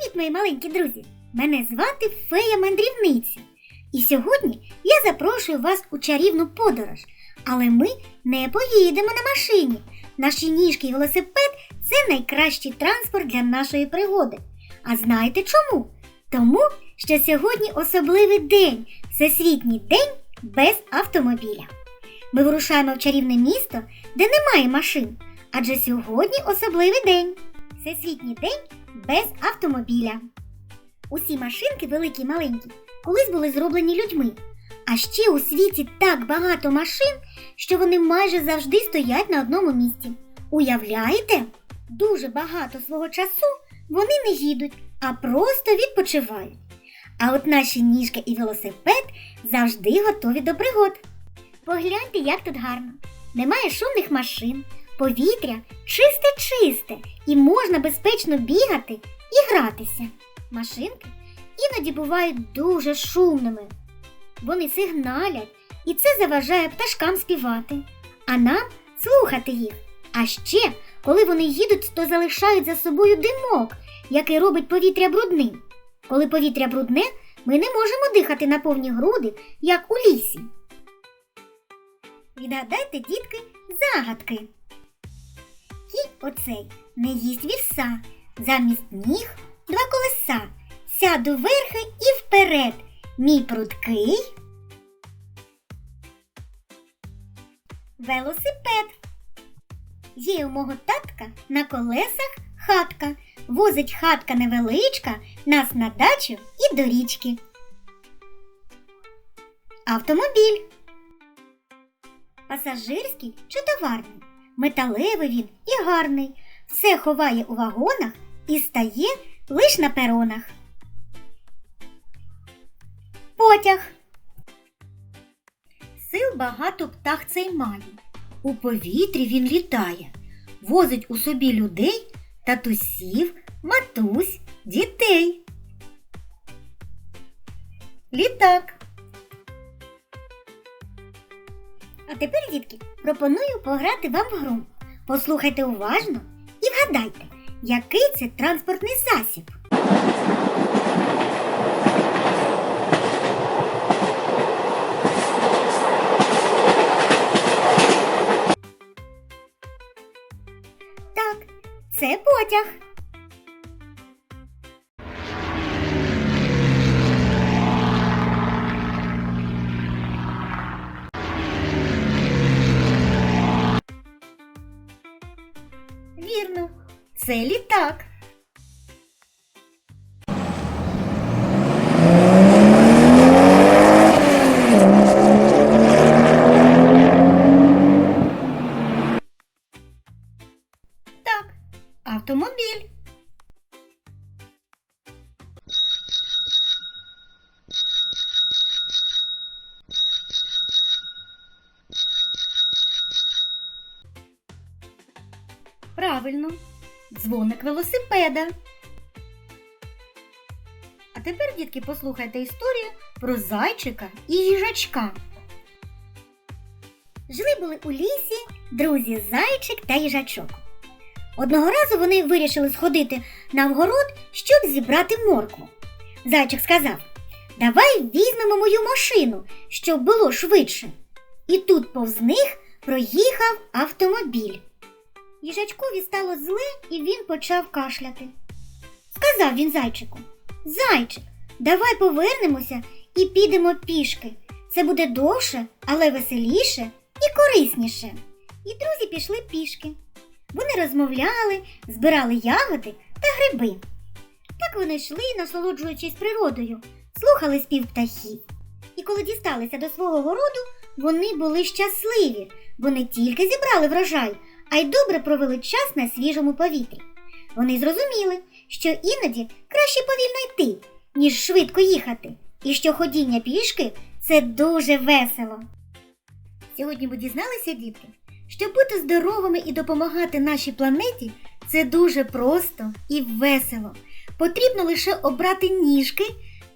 Привіт, мої маленькі друзі! Мене звати Фея Мандрівниця. І сьогодні я запрошую вас у чарівну подорож. Але ми не поїдемо на машині. Наші ніжки і велосипед це найкращий транспорт для нашої пригоди. А знаєте чому? Тому, що сьогодні особливий день Всесвітній день без автомобіля. Ми вирушаємо в чарівне місто, де немає машин, адже сьогодні особливий день Всесвітній день без автомобіля. Усі машинки, великі й маленькі, колись були зроблені людьми. А ще у світі так багато машин, що вони майже завжди стоять на одному місці. Уявляєте? Дуже багато свого часу вони не їдуть, а просто відпочивають. А от наші ніжки і велосипед завжди готові до пригод. Погляньте, як тут гарно. Немає шумних машин, повітря чисте-чисте і можна безпечно бігати і гратися. Машинки іноді бувають дуже шумними. Вони сигналять, і це заважає пташкам співати, а нам слухати їх. А ще, коли вони їдуть, то залишають за собою димок, який робить повітря брудним. Коли повітря брудне, ми не можемо дихати на повні груди, як у лісі. Відгадайте, дітки, загадки. Оцей не їсть віса, замість ніг два колеса. Сяду верхи і вперед. Мій прудкий. Велосипед. Є у мого татка на колесах хатка. Возить хатка невеличка нас на дачу і до річки. Автомобіль. Пасажирський чи товарний. Металевий він і гарний. Все ховає у вагонах і стає лиш на перонах. Потяг. Сил багато птах цей має. У повітрі він літає, возить у собі людей, татусів, матусь, дітей. Літак. А тепер, дітки, пропоную пограти вам в гру. Послухайте уважно і вгадайте, який це транспортний засіб. Так, це потяг. Це літак. Так, автомобіль. Правильно, дзвоник велосипеда. А тепер, дітки, послухайте історію про зайчика і їжачка. Жили були у лісі друзі зайчик та їжачок. Одного разу вони вирішили сходити на вгород, щоб зібрати моркву. Зайчик сказав: Давай візьмемо мою машину, щоб було швидше. І тут повз них проїхав автомобіль. Їжачкові стало зле, і він почав кашляти. Сказав він зайчику: Зайчик, давай повернемося і підемо пішки. Це буде довше, але веселіше і корисніше. І друзі пішли пішки. Вони розмовляли, збирали ягоди та гриби. Так вони йшли, насолоджуючись природою, слухали спів птахів. І коли дісталися до свого городу, вони були щасливі, бо не тільки зібрали врожай, а й добре провели час на свіжому повітрі. Вони зрозуміли, що іноді краще повільно йти, ніж швидко їхати, і що ходіння пішки це дуже весело. Сьогодні ви дізналися, дітки, що бути здоровими і допомагати нашій планеті це дуже просто і весело. Потрібно лише обрати ніжки,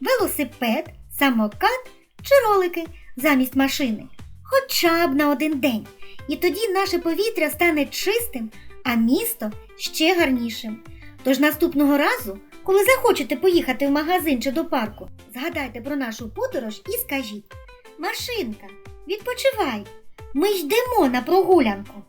велосипед, самокат чи ролики замість машини, хоча б на один день. І тоді наше повітря стане чистим, а місто ще гарнішим. Тож наступного разу, коли захочете поїхати в магазин чи до парку, згадайте про нашу подорож і скажіть: Машинка, відпочивай! Ми йдемо на прогулянку.